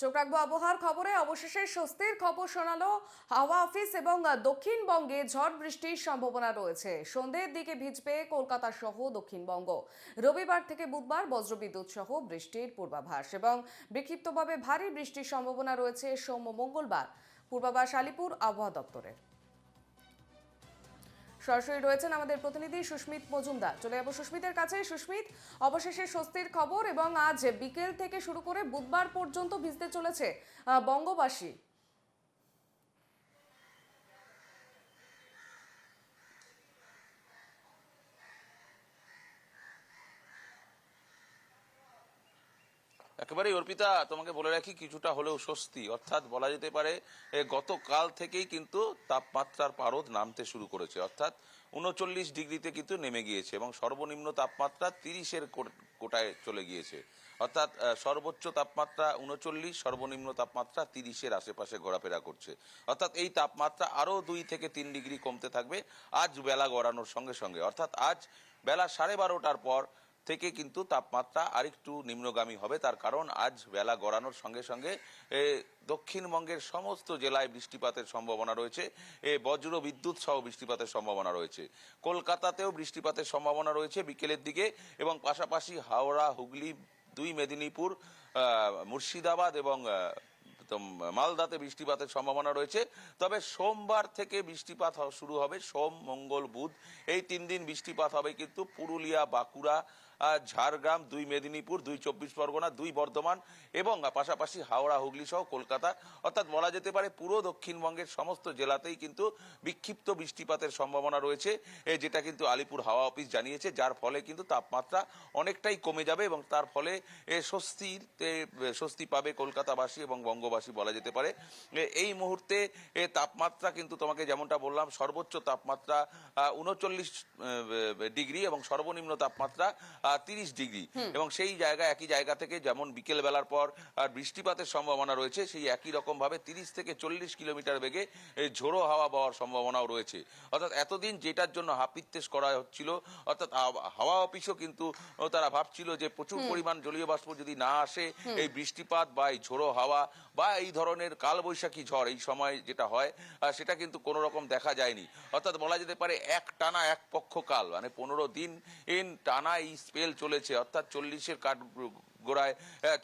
চোখ রাখব আবহাওয়ার খবরে। অবশেষে স্বস্তির খবর শোনালো হাওয়া অফিস এবং দক্ষিণবঙ্গে ঝড় বৃষ্টির সম্ভাবনা রয়েছে। সন্ধ্যের দিকে ভিজবে কলকাতা সহ দক্ষিণবঙ্গ। রবিবার থেকে বুধবার বজ্রবিদ্যুৎ সহ বৃষ্টির পূর্বাভাস এবং বিক্ষিপ্তভাবে ভারী বৃষ্টির সম্ভাবনা রয়েছে। সোম মঙ্গলবার। পূর্বাভাস আলিপুর আবহাওয়া দপ্তরের। সরাসরি রয়েছেন আমাদের প্রতিনিধি সুস্মিত মজুমদার। চলে যাব সুস্মিতের কাছে। সুস্মিত, অবশেষে স্বস্তির খবর এবং আজ বিকেল থেকে শুরু করে বুধবার পর্যন্ত ভিজতে চলেছে বঙ্গবাসী। একেবারেই অর্পিতা, তোমাকে বলে রাখি কিছুটা হলেও স্বস্তি। অর্থাৎ বলা যেতে পারে গতকাল থেকেই কিন্তু তাপমাত্রার পারদ নামতে শুরু করেছে। অর্থাৎ উনচল্লিশ ডিগ্রিতে কিন্তু নেমে গিয়েছে এবং সর্বনিম্ন তাপমাত্রা তিরিশের কোটায় চলে গিয়েছে। অর্থাৎ সর্বোচ্চ তাপমাত্রা উনচল্লিশ, সর্বনিম্ন তাপমাত্রা তিরিশের আশেপাশে ঘোরাফেরা করছে। অর্থাৎ এই তাপমাত্রা আরও দুই থেকে তিন ডিগ্রি কমতে থাকবে আজ বেলা গড়ানোর সঙ্গে সঙ্গে। অর্থাৎ আজ বেলা সাড়ে বারোটার পর থেকে কিন্তু তাপমাত্রা আরেকটু নিম্নগামী হবে। তার কারণ আজ বেলা গড়ানোর সঙ্গে সঙ্গে দক্ষিণবঙ্গের সমস্ত জেলায় বৃষ্টিপাতের সম্ভাবনা রয়েছে। এ, বজ্র বিদ্যুৎ সহ বৃষ্টিপাতের সম্ভাবনা রয়েছে। কলকাতাতেও বৃষ্টিপাতের সম্ভাবনা রয়েছে বিকেলের দিকে এবং পাশাপাশি হাওড়া, হুগলি, দুই মেদিনীপুর মুর্শিদাবাদ এবং মালদাতে বৃষ্টিপাতের সম্ভাবনা রয়েছে। তবে সোমবার থেকে বৃষ্টিপাত শুরু হবে, সোম, মঙ্গল, বুধ। এই তিন দিন বৃষ্টিপাত হবে কিন্তু পুরুলিয়া, বাঁকুড়া ঝাড়গ্রাম, দুই মেদিনীপুর, দুই চব্বিশ পরগনা, দুই বর্ধমান এবং পাশাপাশি হাওড়া, হুগলি সহ কলকাতা। অর্থাৎ বলা যেতে পারে পুরো দক্ষিণবঙ্গের সমস্ত জেলাতেই কিন্তু বিক্ষিপ্ত বৃষ্টিপাতের সম্ভাবনা রয়েছে যেটা কিন্তু আলিপুর হাওয়া অফিস জানিয়েছে, যার ফলে কিন্তু তাপমাত্রা অনেকটাই কমে যাবে এবং তার ফলে স্বস্তিতে স্বস্তি পাবে কলকাতাবাসী এবং বঙ্গবাসী। বলা যেতে পারে। এই মুহূর্তে তাপমাত্রা কিন্তু তোমাকে যেমনটা বললাম সর্বোচ্চ তাপমাত্রা উনচল্লিশ ডিগ্রি এবং সর্বনিম্ন তাপমাত্রা তিরিশ ডিগ্রি। এবং সেই জায়গা একই জায়গা থেকে যেমন বিকেল বেলার পর বৃষ্টিপাতের সম্ভাবনা রয়েছে সেই একই রকম ভাবে তিরিশ থেকে চল্লিশ কিলোমিটার বেগে ঝোড়ো হাওয়া বওয়ার সম্ভাবনাও রয়েছে। অর্থাৎ এতদিন যেটার জন্য হাপিত্তেশ করা হচ্ছিল অর্থাৎ হাওয়া- হাওয়া অফিসও কিন্তু তারা ভাবছিল যে প্রচুর পরিমাণ জলীয় বাষ্প যদি না আসে এই বৃষ্টিপাত বা এই ঝোড়ো হাওয়া বা এই ধরনের কালবৈশাখী ঝড় এই সময় যেটা হয় সেটা কিন্তু কোনো রকম দেখা যায়নি। অর্থাৎ বলা যেতে পারে এক টানা এক পক্ষ কাল মানে পনেরো দিন টানা এই স্পেল চলেছে। অর্থাৎ চল্লিশের কাঠ গোড়ায়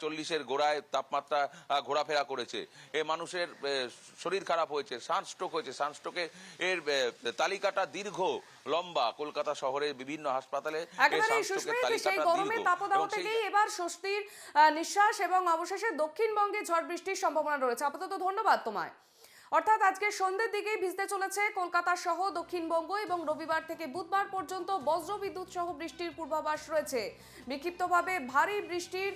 চল্লিশের গোড়ায় তাপমাত্রা ঘোরাফেরা করেছে। এ মানুষের শরীর খারাপ হয়েছে সানস্ট্রোক হয়েছে। সানস্ট্রোকে এর তালিকাটা দীর্ঘ লম্বা। কলকাতা শহরের বিভিন্ন হাসপাতালে এবার স্বস্তির নিঃশ্বাস এবং অবশেষে দক্ষিণবঙ্গে ঝড় বৃষ্টির সম্ভাবনা রয়েছে। আপাতত ধন্যবাদ তোমায়। অর্থাৎ আজকে সন্ধ্যের দিকেই ভিজতে চলেছে কলকাতা সহ দক্ষিণবঙ্গ এবং রবিবার থেকে বুধবার পর্যন্ত বজ্রবিদ্যুৎ সহ বৃষ্টির পূর্বাভাস রয়েছে। বিক্ষিপ্তভাবে ভারী বৃষ্টির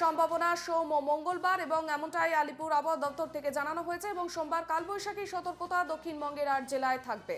সম্ভাবনা সোম ও মঙ্গলবার এবং এমনটাই আলিপুর আবহাওয়া দপ্তর থেকে জানানো হয়েছে এবং সোমবার কালবৈশাখী সতর্কতা দক্ষিণবঙ্গের আট জেলায় থাকবে।